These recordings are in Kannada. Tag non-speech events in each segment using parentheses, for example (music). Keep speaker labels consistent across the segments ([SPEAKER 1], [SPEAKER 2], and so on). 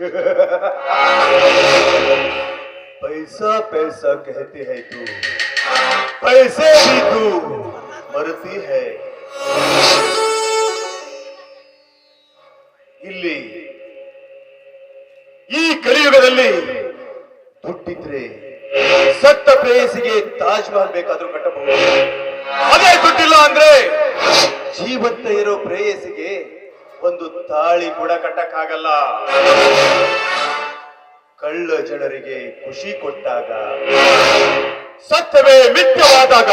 [SPEAKER 1] (laughs) पैसा पैसा कहते हैं तू। पैसे भी तू। मरती है। ಇಲ್ಲಿ ಈ ಕಲಿಯುಗದಲ್ಲಿ ದುಡ್ಡಿದ್ರೆ ಸತ್ತ ಪ್ರೇಯಸಿಗೆ ತಾಜ್ ಮಹಲ್ ಬೇಕಾದ್ರೂ ಕಟ್ಟಬಹುದು. ಅದೇ ದುಡ್ಡಿಲ್ಲ ಅಂದ್ರೆ ಜೀವಂತ ಇರೋ ಪ್ರೇಯಸಿಗೆ ಒಂದು ತಾಳಿ ಕೂಡ ಕಟ್ಟಕ್ಕಾಗಲ್ಲ. ಕಳ್ಳ ಜನರಿಗೆ ಖುಷಿ ಕೊಟ್ಟಾಗ ಸತ್ಯವೇ ಮಿಥ್ಯವಾದಾಗ,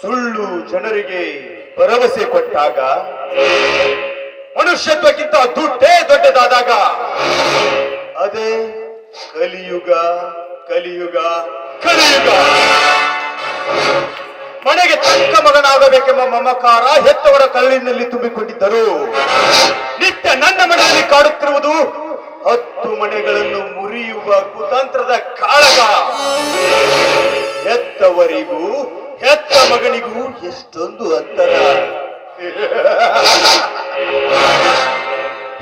[SPEAKER 1] ಸುಳ್ಳು ಜನರಿಗೆ ಭರವಸೆ ಕೊಟ್ಟಾಗ, ಮನುಷ್ಯತ್ವಕ್ಕಿಂತ ದುಡ್ಡೇ ದೊಡ್ಡದಾದಾಗ, ಅದೇ ಕಲಿಯುಗ ಕಲಿಯುಗ ಕಲಿಯುಗ. ಮನೆಗೆ ತಕ್ಕ ಮಗನಾಗಬೇಕೆಂಬ ಮಮಕಾರ ಹೆತ್ತವರ ಕಲ್ಲಿನಲ್ಲಿ ತುಂಬಿಕೊಂಡಿದ್ದರು. ನಿತ್ಯ ನನ್ನ ಮನೆಯಲ್ಲಿ ಕಾಡುತ್ತಿರುವುದು ಹತ್ತು ಮನೆಗಳನ್ನು ಮುರಿಯುವ ಕುತಂತ್ರದ ಕಾಳಗ. ಹೆತ್ತವರಿಗೂ, ಹೆತ್ತ ಮಗನಿಗೂ ಎಷ್ಟೊಂದು ಅಂತರ.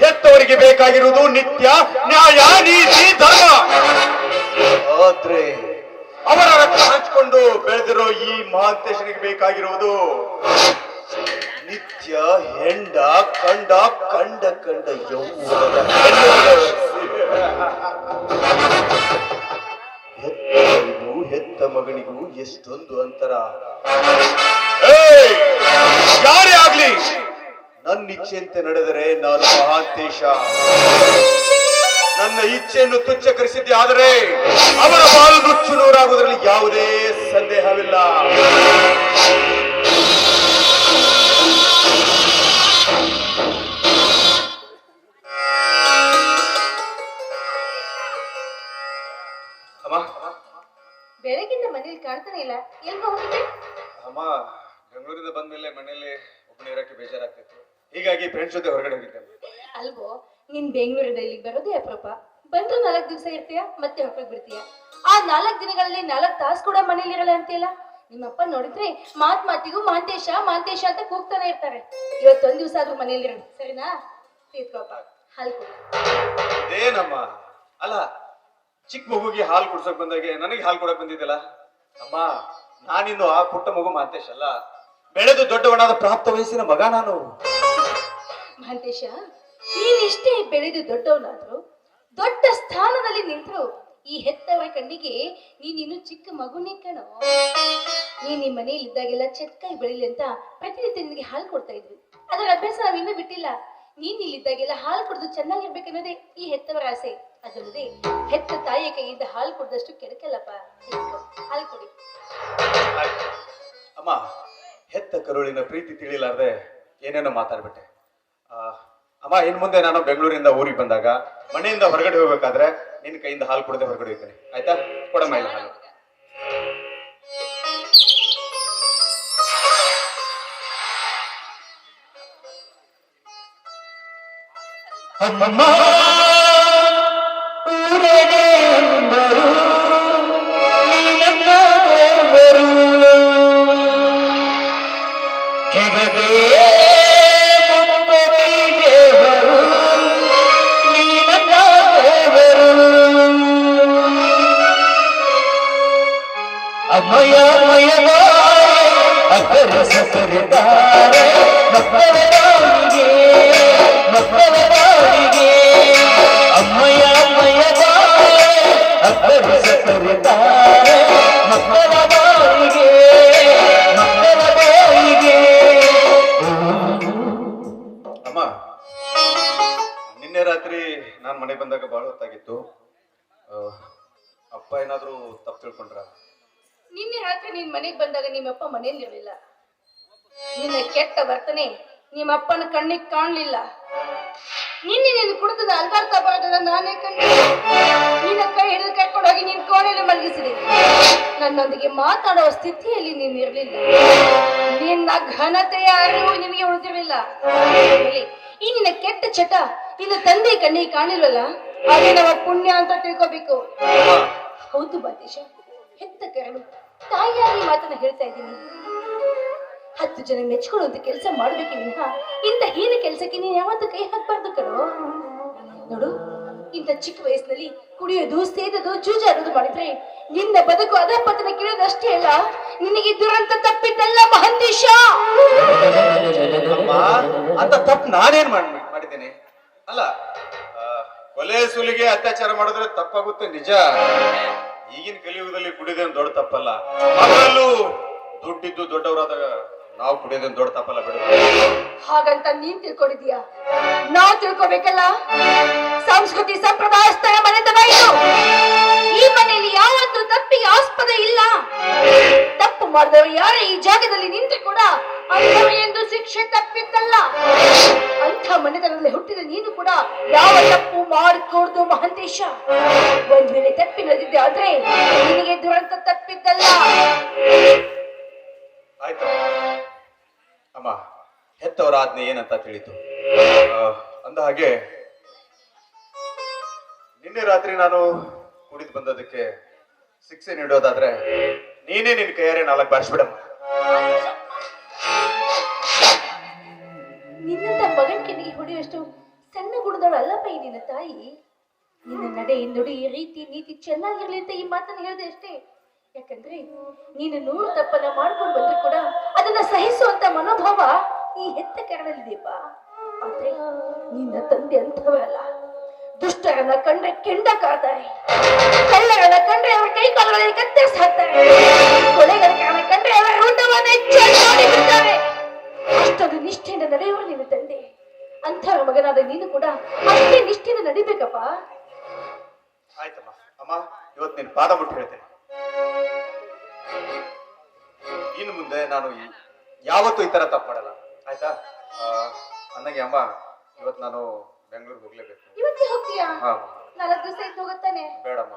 [SPEAKER 1] ಹೆತ್ತವರಿಗೆ ಬೇಕಾಗಿರುವುದು ನಿತ್ಯ ನ್ಯಾಯ, ನೀತಿ, ಧರ್ಮ. ಆದ್ರೆ ಅವರ ರಕ್ತ ಹಂಚಿಕೊಂಡು ಬೆಳೆದಿರೋ ಈ ಮಹಾಂತೇಶನಿಗೆ ಬೇಕಾಗಿರುವುದು ನಿತ್ಯ ಹೆಂಡ, ಕಂಡ ಕಂಡ ಕಂಡ ಹೆತ್ತವರಿಗೂ, ಹೆತ್ತ ಮಗನಿಗೂ ಎಷ್ಟೊಂದು ಅಂತರ! ಯಾರೇ ಆಗ್ಲಿ ನನ್ನ ಇಚ್ಛೆಯಂತೆ ನಡೆದರೆ ನಾನು ಮಹಾಂತೇಶ ನನ್ನ ಇಚ್ಛೆಯನ್ನು ತುಚ್ಛಕರಿಸಿದ್ದೆ ಆದರೆ ಅವರ ಬಾಲು ನುಚ್ಚು ನೂರಾಗುವುದರಲ್ಲಿ ಯಾವುದೇ ಸಂದೇಹವಿಲ್ಲ. ಅಮ್ಮ.
[SPEAKER 2] ಬೆಳಗಿಂದ ಮನೇಲಿ ಕಾಣ್ತಾನೆ ಇಲ್ಲ? ಎಲ್ಗ ಹೋಗಿದ್ದೆ?
[SPEAKER 1] ಅಮ್ಮ ಬೆಂಗಳೂರಿಂದ ಬಂದ್ಮೇಲೆ ಮನೆಯಲ್ಲಿ ಒಬ್ಬನೇ ಇರಕ್ಕೆ ಬೇಜಾರಾಗ್ತಿತ್ತು. ಹೀಗಾಗಿ ಫ್ರೆಂಡ್ಸ್ ಜೊತೆ ಹೊರಗಡೆ ಹೋಗಿದ್ದೆ.
[SPEAKER 2] ಅಲ್ವೋ ನೀನ್ ಬೆಂಗಳೂರಿಂದ ಇಲ್ಲಿಗೆ ಬರೋದೇ ಅಪ್ರೂಪ. ಬಂದ್ರು ನಾಲ್ಕು ದಿವಸ ಇರ್ತೀಯ? ಮತ್ತೆ ಹೊರಗೆ ಬಿಡ್ತೀಯ? ಆ ನಾಲ್ಕು ದಿನಗಳಲ್ಲಿ ನಾಲ್ಕು ತಾಸು ಕೂಡ ಮನೇಲಿ ಇರಲ್ಲ ಅಂತೀಯಲ್ಲ? ನಿಮ್ಮಪ್ಪ ನೋಡಿದ್ರೆ ಮಾತ್ ಮಾತಿಗೂ ಮಾಂತೇಶ ಮಾಂತೇಶ ಅಂತ ಕೂಗ್ತಾನೆ ಇರ್ತಾರೆ. ಇವತ್ತೊಂದ್ ದಿವಸ ಆದ್ರೂ ಮನೇಲಿ ಸರಿನಾ? ತೀರ್ಕೊಪ್ಪ ಹಾಲು ಕೊಡು.
[SPEAKER 1] ಅದೇನಮ್ಮ? ಅಲ್ಲ ಚಿಕ್ಕ ಮಗುಗೆ ಹಾಲು ಕುಡ್ಸಕ್ ಬಂದಾಗೆ ನನಗೆ ಹಾಲು ಕೊಡಕ್ ಬಂದಿದ್ದಲ್ಲ? ಅಮ್ಮ ನಾನಿನ್ನು ಆ ಪುಟ್ಟ ಮಗು ಮಾಂತೇಶ್ ಅಲ್ಲ. ಬೆಳೆದು ದೊಡ್ಡವನಾದ ಪ್ರಾಪ್ತ ವಯಸ್ಸಿನ ಮಗ ನಾನು.
[SPEAKER 2] ಮಹಂತೇಶ ನೀನಿಷ್ಟೇ ಬೆಳೆದು ದೊಡ್ಡವನಾದ್ರು, ದೊಡ್ಡ ಸ್ಥಾನದಲ್ಲಿ ನಿಂತರು ಈ ಹೆತ್ತವರ ಕಣ್ಣಿಗೆ ನೀನಿನ್ನು ಚಿಕ್ಕ ಮಗುನೇ ಕಣೋ. ನೀನ್ ನಿಮ್ ಮನೆಯಲ್ಲಿ ಇದ್ದಾಗೆಲ್ಲ ಚೆತ್ಕಾಯಿ ಬೆಳಿಲಿ ಅಂತ ಪ್ರತಿನಿತ್ಯ ನಿನಗೆ ಹಾಲು ಕೊಡ್ತಾ ಇದ್ವಿ. ಅದರ ಅಭ್ಯಾಸ ನಾವಿನ್ನೂ ಬಿಟ್ಟಿಲ್ಲ. ನೀನ್ ಇಲ್ಲಿದ್ದಾಗೆಲ್ಲ ಹಾಲು ಕುಡಿದು ಚೆನ್ನಾಗಿರ್ಬೇಕನ್ನೋದೇ ಈ ಹೆತ್ತವರ ಆಸೆ. ಅದಲ್ಲದೆ ಹೆತ್ತ ತಾಯಿಯ ಕೈಯಿಂದ ಹಾಲು ಕುಡ್ದಷ್ಟು ಕೆಡಕಲ್ಲಪ್ಪ. ಹಾಲು ಕೊಡಿ.
[SPEAKER 1] ಅಮ್ಮ, ಹೆತ್ತ ಕರುಳಿನ ಪ್ರೀತಿ ತಿಳಿಲಾರ್ದೆ ಏನೇನೋ ಮಾತಾಡ್ಬಿಟ್ಟೆ. ಅಮ್ಮ, ಇನ್ ಮುಂದೆ ನಾನು ಬೆಂಗಳೂರಿಂದ ಊರಿಗೆ ಬಂದಾಗ ಮನೆಯಿಂದ ಹೊರಗಡೆ ಹೋಗ್ಬೇಕಾದ್ರೆ ನಿನ್ನ ಕೈಯಿಂದ ಹಾಲು ಕುಡದೆ ಹೊರಗಡೆ ಹೋಗ್ತೇನೆ. ಆಯ್ತಾ? ಕೊಡಮ್ಮ ಇಲ್ಲ ಹಾಲು. ಅಮ್ಮಮ್ಮ ಮಕ್ಕಳ ಬಾಳಿಗೆ ಮಕ್ಕಳ ನಿನ್ ಮನೆಗ್ ಬಂದಾಗ
[SPEAKER 2] ನಿಮ್ಮಪ್ಪ ಮನೇಲಿ ಇರಲಿಲ್ಲ. ನಿನ್ನ ಕೆಟ್ಟ ವರ್ತನೆ ನಿಮ್ಮಪ್ಪನ ಕಣ್ಣಿಗೆ ಕಾಣ್ಲಿಲ್ಲ. ನಿನ್ನೆ ನೀನು ಕುಡಿದ ಅಲ್ಗಾಡ್ತಾ ಬರೋದನ್ನ ನಾನೇ ಕಂಡು ನಿನ್ನ ಕೈ ಹಿಡಿದು ಕರ್ಕೊಂಡು ಹೋಗಿ ನಿನ್ ಕೋಣೆಯಲ್ಲಿ ಮಲಗಿಸಿದೆ. ನನ್ನೊಂದಿಗೆ ಮಾತಾಡುವ ಸ್ಥಿತಿಯಲ್ಲಿ ನೀನು ಇರಲಿಲ್ಲ. ನಿನ್ನ ಘನತೆಯ ಅರಿವು ನಿನಗೆ ಉಳಿದಿರಲಿಲ್ಲ. ಈ ನಿನ್ನ ಕೆಟ್ಟ ಚಟ ನಿನ್ನ ತಂದೆ ಕಣ್ಣಿಗೆ ಕಾಣಿಲ್ವಲ್ಲ ಅದೇ ನಮ್ಮ ಪುಣ್ಯ ಅಂತ ತಿಳ್ಕೋಬೇಕು. ಹೌದು ಬಾತೇಶ ಹೆತ್ತ ಕರಳು. ತಾಯಿಯಾಗಿ ಮಾತನ್ನ ಹೇಳ್ತಾ ಇದ್ದೀನಿ. ಹತ್ತು ಜನ ಮೆಚ್ಕೊಳ್ಳುವಂತ ಕೆಲಸ ಮಾಡ್ಬೇಕು ವಿನಃ ಇಂಥ ಹೀನ ಕೆಲಸಕ್ಕೆ ನೀನ್ ಯಾವತ್ತು ಕೈ ಹಾಕ್ಬಾರ್ದು ಕಣೋ. ನೋಡು, ಇಂಥ ಚಿಕ್ಕ ವಯಸ್ಸಿನಲ್ಲಿ ಕುಡಿಯೋದು, ಸೇದೋದು, ಜೂಜಾಡೋದು ಮಾಡಿದ್ರೆ ನಿನ್ನ ಬದುಕು ಅದ ಪತನ ಕೇಳೋದು ಅಷ್ಟೇ ಅಲ್ಲ, ನಿನಗೆ ದುರಂತ ತಪ್ಪಿದ್ದಲ್ಲ ಮಹಂತೇಶ.
[SPEAKER 1] ಅಂತ ತಪ್ಪು ನಾನೇನ್ ಮಾಡ್- ಮಾಡಿದ್ದೇನೆ. ಅಲ್ಲ ಕೊಲೆ ಸುಲಿಗೆ ಅತ್ಯಾಚಾರ ಮಾಡಿದ್ರೆ ತಪ್ಪಾಗುತ್ತೆ ನಿಜ. ಈಗಿನ ಕಲಿಯುಗದಲ್ಲಿ ಕುಡಿಯೋದೇನು ದೊಡ್ಡ ತಪ್ಪಲ್ಲ. ಅದರಲ್ಲೂ ದುಡ್ಡಿದ್ದು ದೊಡ್ಡವರಾದಾಗ ನಾವು ಕುಡಿಯೋದೇನು ದೊಡ್ಡ ತಪ್ಪಲ್ಲ ಬಿಡು.
[SPEAKER 2] ಹಾಗಂತ ನೀನ್ ತಿಳ್ಕೊಂಡಿದ್ಯಾ ನಾವ್ ತಿಳ್ಕೊಬೇಕಲ್ಲ? ಸಂಸ್ಕೃತಿ ಸಂಪ್ರದಾಯಸ್ಥರ ಇದು ಈ ಮನೆಯಲ್ಲಿ ಯಾವತ್ತೂ ತಪ್ಪಿಗೆ ಆಸ್ಪದ ಇಲ್ಲ? ತಪ್ಪು ಮಾಡಿದವರು ಯಾರೇ ಈ ಜಾಗದಲ್ಲಿ ನಿಂತು ಕೂಡ ಎಂದು ಶಿಕ್ಷೆ ತಪ್ಪಿದ್ದಲ್ಲ ಅಂಥ ಮನೆತನದಲ್ಲಿ ಹುಟ್ಟಿದ ನೀನು ಕೂಡ ಯಾವ ತಪ್ಪು ಮಾಡಿಕೊಡ್ದು ಮಹಂತೇಶ? ಒಂದ್ ವೇಳೆ ನಡೆದಿದ್ದೆ ಆದ್ರೆ ನಿನಗೆ ದುರಂತ ತಪ್ಪಿದ್ದಲ್ಲ
[SPEAKER 1] ಆಯ್ತು. ಅಮ್ಮ ಹೆತ್ತವರ ಆಜ್ಞೆ ಏನಂತ ತಿಳಿತು? ಅಂದ ಹಾಗೆ, ನಿನ್ನೆ ರಾತ್ರಿ ನಾನು ಕುಡಿದು ಬಂದದಕ್ಕೆ ಶಿಕ್ಷೆ ನೀಡೋದಾದ್ರೆ ನೀನೇ ನಿನ್ ಕೈಯಾರೆ ನಾಲ್ಕು ಬಾರಿಸ್ಬಿಡಮ್ಮ.
[SPEAKER 2] ನಿನ್ನಂತ ಮಗನ್ ಕೆನ್ನಿಗೆ ಹೊಡೆಯುವಷ್ಟು ಸಣ್ಣ ಗುಣದವಳು ಅಲ್ಲಪ್ಪ ಈ ನಿನ್ನ ತಾಯಿ. ನಿನ್ನ ನಡೆ ನುಡಿ ರೀತಿ ನೀತಿ ಚೆನ್ನಾಗಿರ್ಲಿ ಅಂತ ಈ ಮಾತನ್ನ ಹೇಳಿದೆ ಅಷ್ಟೇ. ಯಾಕಂದ್ರೆ ನೀನು ನೂರು ತಪ್ಪನ್ನ ಮಾಡ್ಕೊಂಡು ಬಂದ್ರು ಕೂಡ ಅದನ್ನ ಸಹಿಸುವಂತ ಮನೋಭಾವ ಈ ಹೆತ್ತ ಕರಡಲ್ಲಿದೆಯಪ್ಪ ಆದ್ರೆ ನಿನ್ನ ತಂದೆ ಅಂತವರಲ್ಲ ದುಷ್ಟರನ್ನ ಕಂಡ್ರೆ ಕೆಂಡ ಕಾಡ್ತಾರೆ. ಕಳ್ಳರನ್ನ ಕಂಡ್ರೆ ಅವ್ರ ಕೈ ಕಾಲುಗಳಲ್ಲಿ ಕತ್ತರಿಸಿ ಹಾಕ್ತಾರೆ ಕೊಲೆಗಾರರನ್ನ ಕಂಡ್ರೆ ಅವರ ಬಿಡ್ತಾರೆ. ಅಷ್ಟೊಂದು ನಿಷ್ಠೆಯಿಂದ ನಡೆಯುವ ನಿನ್ನ ತಂದೆ. ಅಂಥವ್ರ ಮಗನಾದ ನೀನು ಕೂಡ ಅಷ್ಟೇ ನಿಷ್ಠೆಯಿಂದ ನಡಿಬೇಕಪ್ಪ.
[SPEAKER 1] ಆಯ್ತಮ್ಮ. ಅಮ್ಮ, ಇವತ್ತು ನೀನು ಪಾದ ಮುಟ್ಟು ಹೇಳ್ತೇನೆ. ಇನ್ನು ಮುಂದೆ ನಾನು ಯಾವತ್ತೂ ಈ ತರ ತಪ್ಪು ಮಾಡಲ್ಲ. ಆಯ್ತಾ? ಅನ್ನಗೆ ಅಮ್ಮ ಇವತ್ತು ನಾನು ಬೆಂಗಳೂರಿಗೆ ಹೋಗ್ಲೇಬೇಕು.
[SPEAKER 2] ಇವತ್ತೇ ಹೋಗ್ತೀಯಾ?
[SPEAKER 1] ಹಾ.
[SPEAKER 2] ನಾಲ್ಕು ದಿವಸ ಇದ್ದು ಹೋಗುತ್ತಾನೆ?
[SPEAKER 1] ಬೇಡಮ್ಮ.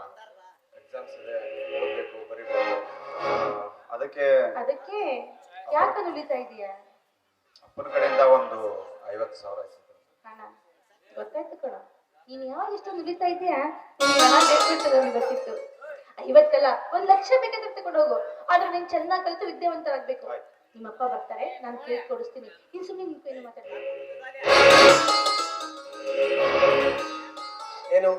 [SPEAKER 1] ಎಕ್ಸಾಮ್ಸ್ ಇದೆ ಓದ್ಬೇಕು ಬರೀಬೇಕು. ಆ, ಅದಕ್ಕೆ
[SPEAKER 2] ಅದಕ್ಕೆ ಯಾಕೆ ನುಲಿತಾ ಇದೀಯಾ?
[SPEAKER 1] ಅಪ್ಪನ ಕಡೆಯಿಂದ ಒಂದು ಐವತ್ತು ಸಾವಿರ ಸಿಕ್ತು
[SPEAKER 2] ಹಣ ಗೊತ್ತಾಯ್ತು ಕಣ. ನೀನ್ ಯಾವಾಗ ಇಷ್ಟೊಂದು ನುಲಿತಾ ಇದೀಯಾ? ನಿನ್ಗೆ ಹಣ ಬೇಕಿರ್ತದೆ ನನಗೆ ಗೊತ್ತಿತ್ತು. ಐವತ್ತಲ್ಲ ಒಂದ್ ಲಕ್ಷ ಬೇಕಾದ್ರೆ ತಗೊಂಡು ಹೋಗು. ಆದ್ರೆ ನೀನ್ ಚೆನ್ನಾಗಿ ಕಲಿತು ವಿದ್ಯಾವಂತರಾಗ್ಬೇಕು. ನಿಮ್ಮಪ್ಪ ಬರ್ತಾರೆ ನಾನು ಕೇಳಿ ಕೊಡಿಸ್ತೀನಿ ನೀನ್ ಸುಮ್ಮನೆ ನಿನ್ ಏನು ಮಾತಾಡ
[SPEAKER 3] ಏನು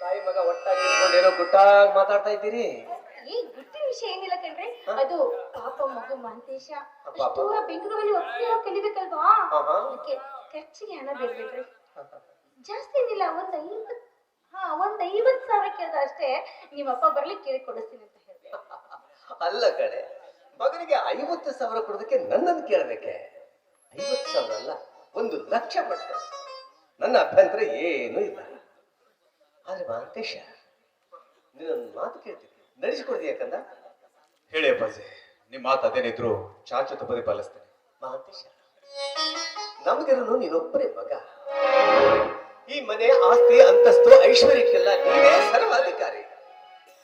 [SPEAKER 3] ತಾಯಿ ಮಗ ಒಟ್ಟಾಗಿ ಇಟ್ಕೊಂಡು ಏನೋ ಗುಟ್ಟಾಗಿ ಮಾತಾಡ್ತಾ ಇದ್ದೀರಿ?
[SPEAKER 2] ಈ ಗುಟ್ಟಿ ವಿಷಯ ಏನಿಲ್ಲ ಕಣ್ರಿ. ಅದು ಪಾಪ ಮಗು ಮಹಂತೇಶ
[SPEAKER 3] ಪಾಪ.
[SPEAKER 2] ಅಷ್ಟು ದೂರ ಬೆಂಗಳೂರಲ್ಲಿ ಹೋಗಿ ಕಲಿಬೇಕಲ್ವಾ?
[SPEAKER 3] ಆಹಾ.
[SPEAKER 2] ಅದಕ್ಕೆ ಖರ್ಚಿಗೆ ಹಣ ಬೇಡ್ಬೇಡ್ರಿ. ಜಾಸ್ತಿ ಏನಿಲ್ಲ ಒಂದ್ ಐವತ್ ಹಾ ಒಂದ್ ಐವತ್ ಸಾವಿರ ಕೇಳ್ದ ಅಷ್ಟೇ ನಿಮ್ಮಪ್ಪ ಬರ್ಲಿಕ್ಕೆ ಕೇಳಿ ಕೊಡಿಸ್ತೀನಿ ಅಂತ ಹೇಳಿದೆ.
[SPEAKER 3] ಅಲ್ಲ ಕಡೆ ಮಗನಿಗೆ ಐವತ್ತು ಸಾವಿರ ಕೊಡೋದಕ್ಕೆ ನನ್ನನ್ನು ಕೇಳಬೇಕೆ? ಐವತ್ತು ಸಾವಿರ ಅಲ್ಲ? ಒಂದು ಲಕ್ಷ ಪಟ್ಟು ನನ್ನ ಅಭ್ಯಂತರ ಏನೂ ಇಲ್ಲ. ಆದ್ರೆ ಮಾಂತೇಶ ನಿನ್ನೊಂದು ಮಾತು ಕೇಳ್ತೀನಿ. ನಡೆಸಿಕೊಡ್ದಿ ಯಾಕಂದ
[SPEAKER 1] ಹೇಳಿ ಅಪ್ಪಾಜಿ ನಿಮ್ಮ ಮಾತು ಅದೇನಿದ್ರು ಚಾಚು ತಪ್ಪದೆ ಪಾಲಿಸ್ತೇನೆ.
[SPEAKER 3] ಮಹಾಂತೇಶ ನಮಗಿರೋನು ನೀನೊಬ್ಬರೇ ಮಗ. ಈ ಮನೆ ಆಸ್ತಿ ಅಂತಸ್ತು ಐಶ್ವರ್ಯಕ್ಕೆಲ್ಲ ನೀನೇ ಸರ್ವಾಧಿಕಾರಿ.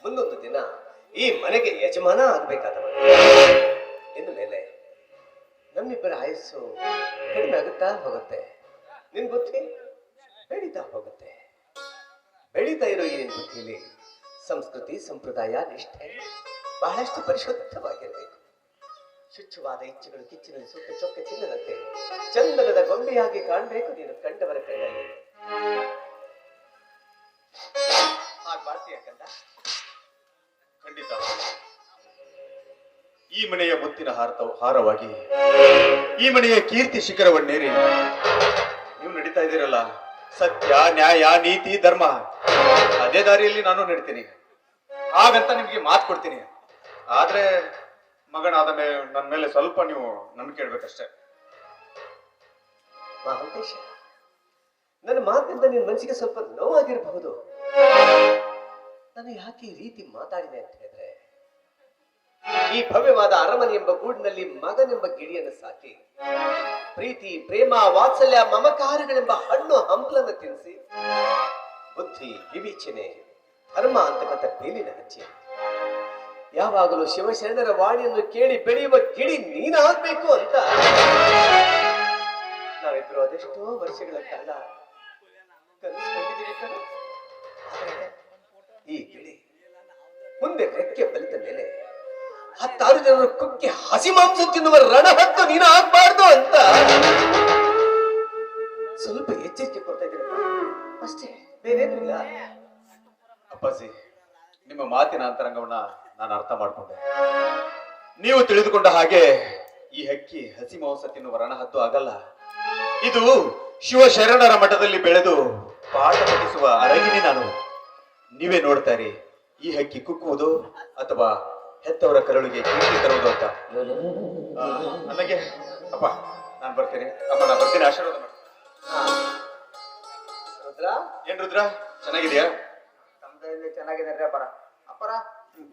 [SPEAKER 3] ಮುಂದೊಂದು ದಿನ ಈ ಮನೆಗೆ ಯಜಮಾನ ಆಗ್ಬೇಕಾದವ ಇನ್ನು ಮೇಲೆ ನಮ್ಮಿಬ್ಬರ ಆಯಸ್ಸು ಕಡಿಮೆ ಆಗುತ್ತಾ ಹೋಗುತ್ತೆ. ನಿನ್ ಬುದ್ಧಿ ಬೆಳೀತಾ ಹೋಗುತ್ತೆ. ಬೆಳೀತಾ ಇರೋ ಈ ನಿನ್ ಬುದ್ಧಿಯಲ್ಲಿ ಸಂಸ್ಕೃತಿ, ಸಂಪ್ರದಾಯ, ನಿಷ್ಠೆ ಬಹಳಷ್ಟು ಪರಿಶುದ್ಧವಾಗಿರಬೇಕು. ಶುಚ್ಛವಾದ ಇಚ್ಛೆಗಳು ಕಿಚ್ಚಿನಲ್ಲಿ ಸುತ್ತ ಚೊಕ್ಕ ಚಿನ್ನದಂತೆ ಚಂದನದ ಗೊಂಬೆಯಾಗಿ ಕಾಣಬೇಕು ನೀನು ಕಂಡವರ ಕಣ್ಣಲ್ಲಿ
[SPEAKER 1] ಈ ಮನೆಯ ಮುತ್ತಿನ ಹಾರತ ಹಾರವಾಗಿ, ಈ ಮನೆಯ ಕೀರ್ತಿ ಶಿಖರವನ್ನೇರಿ. ನೀವು ನಡೀತಾ ಇದ್ದೀರಲ್ಲ? ಸತ್ಯ, ನ್ಯಾಯ, ನೀತಿ, ಧರ್ಮ. ಅದೇ ದಾರಿಯಲ್ಲಿ ನಾನು ನಡೀತೀನಿ. ಹಾಗಂತ ನಿಮಗೆ ಮಾತು ಕೊಡ್ತೀನಿ. ಆದ್ರೆ, ಮಗನಾದ ಮೇಲೆ ನನ್ನ ಮೇಲೆ ಸ್ವಲ್ಪ ನೀವು ನಂಬಿಕೆ
[SPEAKER 3] ಮಹಾಂತೇಶ ನನ್ನ ಮಾತಿನಿಂದ ನಿನ್ನ ಮನಸ್ಸಿಗೆ ಸ್ವಲ್ಪ ನೋವಾಗಿರಬಹುದು. ನಾನು ಯಾಕೆ ಈ ರೀತಿ ಮಾತಾಡಿದೆ ಅಂತ ಹೇಳಿದ್ರೆ ಈ ಭವ್ಯವಾದ ಅರಮನೆ ಎಂಬ ಗೂಡಿನಲ್ಲಿ ಮಗನೆಂಬ ಗಿಳಿಯನ್ನು ಸಾಕಿ ಪ್ರೀತಿ, ಪ್ರೇಮ, ವಾತ್ಸಲ್ಯ, ಮಮಕಾರಗಳೆಂಬ ಹಣ್ಣು ಹಂಪಲನ್ನು ತಿನ್ನಿಸಿ. ಬುದ್ಧಿ, ವಿವೇಚನೆ, ಧರ್ಮ ಅಂತಕ್ಕಂಥ ಬೇಲಿನ ಹಚ್ಚಿ ಯಾವಾಗಲೂ ಶಿವಶರಣರ ವಾಣಿಯನ್ನು ಕೇಳಿ ಬೆಳೆಯುವ ಗಿಳಿ ನೀನಾಗಬೇಕು ಅಂತ. ನಾವಿಬ್ರು ಅದೆಷ್ಟೋ ವರ್ಷಗಳ ಕಾಲ ಈ ಗಿಳಿ ಮುಂದೆ ರೆಕ್ಕೆ ಬಲಿತ ಮೇಲೆ ಹತ್ತಾರು ಜನರು ಕುಕ್ಕಿ ಹಸಿ ಮಾಂಸ ತಿನ್ನುವ ರಣಹದ್ದು ನೀನು ಆಗ್ಬಾರ್ದು ಅಂತ. ಸ್ವಲ್ಪ ಎಚ್ಚರಿಕೆ ಕೊಡ್ತಾ ಇದ್ದೀರಪ್ಪ ಅಷ್ಟೇ. ಬೇರೇನು ಇಲ್ಲ
[SPEAKER 1] ಅಪ್ಪಾಜಿ ನಿಮ್ಮ ಮಾತಿನ ಅಂತರಂಗವನ್ನ ನಾನು ಅರ್ಥ ಮಾಡಿಕೊಂಡೆ. ನೀವು ತಿಳಿದುಕೊಂಡ ಹಾಗೆ ಈ ಹಕ್ಕಿ ಹಸಿ ಮಾಂಸ ತಿನ್ನುವ ರಣಹದ್ದು ಆಗಲ್ಲ. ಇದು ಶಿವಶರಣರ ಮಠದಲ್ಲಿ ಬೆಳೆದು ಪಾಠ ಪಠಿಸುವ ಅರಗಿನಿ ನಾನು. ನೀವೇ ನೋಡ್ತಾರೆ ಈ ಹಕ್ಕಿ ಕುಕ್ಕುವುದು ಅಥವಾ ಹೆತ್ತವರ ಕರುಳಿಗೆ ಕೀರ್ತಿ ತರುವುದು ಅಂತ. ನನಗೆ ಅಪ್ಪ ನಾನು ಬರ್ತೀನಿ. ಅಪ್ಪ ನಾನು ಬರ್ತೀನಿ. ಆಶೀರ್ವಾದ ಮಾಡಿ.
[SPEAKER 3] ರುದ್ರ?
[SPEAKER 1] ಏನ್ ರುದ್ರ? ಚೆನ್ನಾಗಿದ್ಯಾ?
[SPEAKER 4] ಚೆನ್ನಾಗಿದೆ ಚೆನ್ನಾಗಿದ್ದಾರೆ ಅಪ್ಪರ. ಅಪ್ಪರ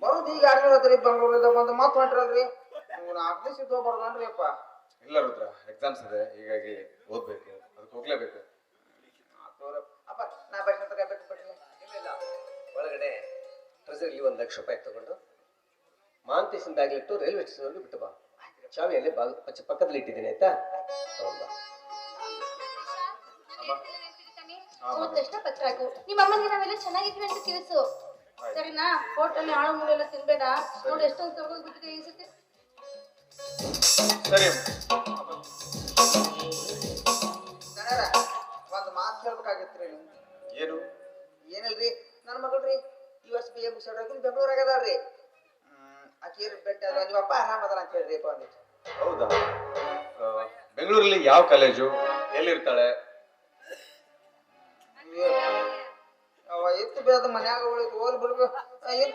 [SPEAKER 4] ಬರೋದು ಈಗ ಆಶೀರ್ವಾದ್ರಿ ಬೆಂಗಳೂರಿಂದ ಬಂದು ಮಾತು ಹೊಂಟ್ರಲ್ರಿ? ನೀವು ನಾಲ್ಕು ದಿವಸ ಇದ್ದು ಬರ್ದನ್ರಿ ಅಪ್ಪ.
[SPEAKER 1] ಇಲ್ಲ ರುದ್ರ ಎಕ್ಸಾಮ್ಸ್ ಇದೆ. ಹೀಗಾಗಿ ಓದ್ಬೇಕು. ಅದಕ್ಕೆ ಹೋಗ್ಲೇಬೇಕು.
[SPEAKER 4] ಅಪ್ಪ ನಾ ಬರ್ತೀನಿ
[SPEAKER 3] ಇಲ್ಲ ಇಲ್ಲ. ಒಳಗಡೆ ಟ್ರೆಸರಿಲಿ ಒಂದು ಲಕ್ಷ ರೂಪಾಯಿ ತಗೊಂಡು ಮಾಂತೇಶನ್ ಬ್ಯಾಗ್ ಇಟ್ಟು ರೈಲ್ವೆ ಸ್ಟೇಷನ್ ಬಿಟ್ಟು ಬಾ. ಚಾವಿಯಲ್ಲಿ ಅಲ್ಲೇ ಪಚ್ಚ ಪಕ್ಕದಲ್ಲಿ ಇಟ್ಟಿದ್ದೀನಿ ಆಯ್ತಾ? ಏನಲ್ರಿ ಬಾ.
[SPEAKER 2] ಹೋದ ತಕ್ಷಣ ಪತ್ರ ಹಾಕು. ನಿಮ್ಮ ಅಮ್ಮನಿಗೆ ನಾವೆಲ್ಲ ಚೆನ್ನಾಗಿದ್ವಿ ಅಂತ ತಿಳಿಸು. ಸರಿನಾ? ಹೋಟೆಲ್ ಆಳು ಮೂಳೆ ಎಲ್ಲ ತಿನ್ಬೇಡ ನೋಡಿ ಎಷ್ಟೊಂದು ತಗೊಂಡ್ ಬಿಟ್ಟಿದೆ ಈ ಸತಿ.
[SPEAKER 1] ಸರಿ
[SPEAKER 4] ಒಂದು ಮಾತು ಹೇಳ್ಬೇಕಾಗಿತ್ರಿ
[SPEAKER 1] ಏನು?
[SPEAKER 4] ಏನಲ್ರಿ? ನನ್ನ ಮಗಳ್ರಿ ಈ ವರ್ಷ ಬಿ ಎ ಮುಗಿಸೋಡ್ರಿ ಬೆಂಗಳೂರಾಗ ಅದಾಳ್ರಿ ಬೆಟ್ಟ ನಿಮ್ಮಪ್ಪ ನಿಮ್ಮ ಅಪ್ಪ ಆರಾಮ ಅದಾರ ಅಂತ ಹೇಳ್ರಿ ಅಪ್ಪ
[SPEAKER 1] ಹೌದಾ? ಬೆಂಗಳೂರಲ್ಲಿ ಯಾವ ಕಾಲೇಜು? ಎಲ್ಲಿರ್ತಾಳೆ?
[SPEAKER 4] ಅವ ಎತ್ತು ಬೇದ ಮನ್ಯಾಗ ಉಳಿತು ಓಲ್ ಬಿಡ್ಬೇಕು ಏನು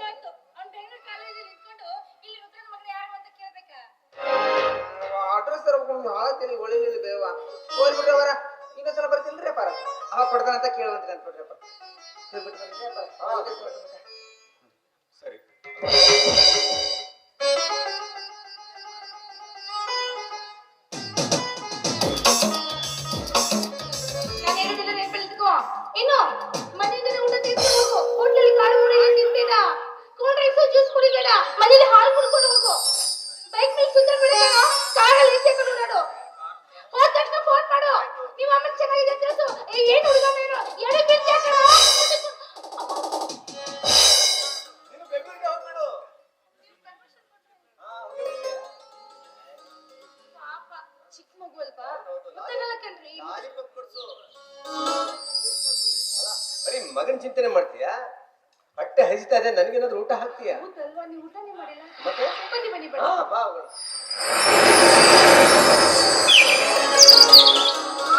[SPEAKER 4] ಅಡ್ರೆಸ್ ತರಬೇಕು ಹಾಳತಿಲಿ ಒಳಿಲಿಲ್ಲ ಬೇವ. ಹೋಲ್ ಬಿಡ್ರಿ ಅವರ ಇನ್ನೊಂದ್ಸಲ ಬರ್ತಿಲ್ರಿ ಅಪ್ಪ ಅವ ಕೊಡ್ತಾನ ಅಂತ ಕೇಳುವಂತ.
[SPEAKER 1] ಸರಿ.
[SPEAKER 3] ಮಗನ ಮಗನ್ ಚಿಂತನೆ ಮಾಡ್ತೀಯಾ? ಹೊಟ್ಟೆ ಹಸಿತಾ ಇದೆ ನನಗೇನಾದ್ರು ಊಟ ಹಾಕ್ತೀಯಾ? ಮತ್ತೆ? ಬಾ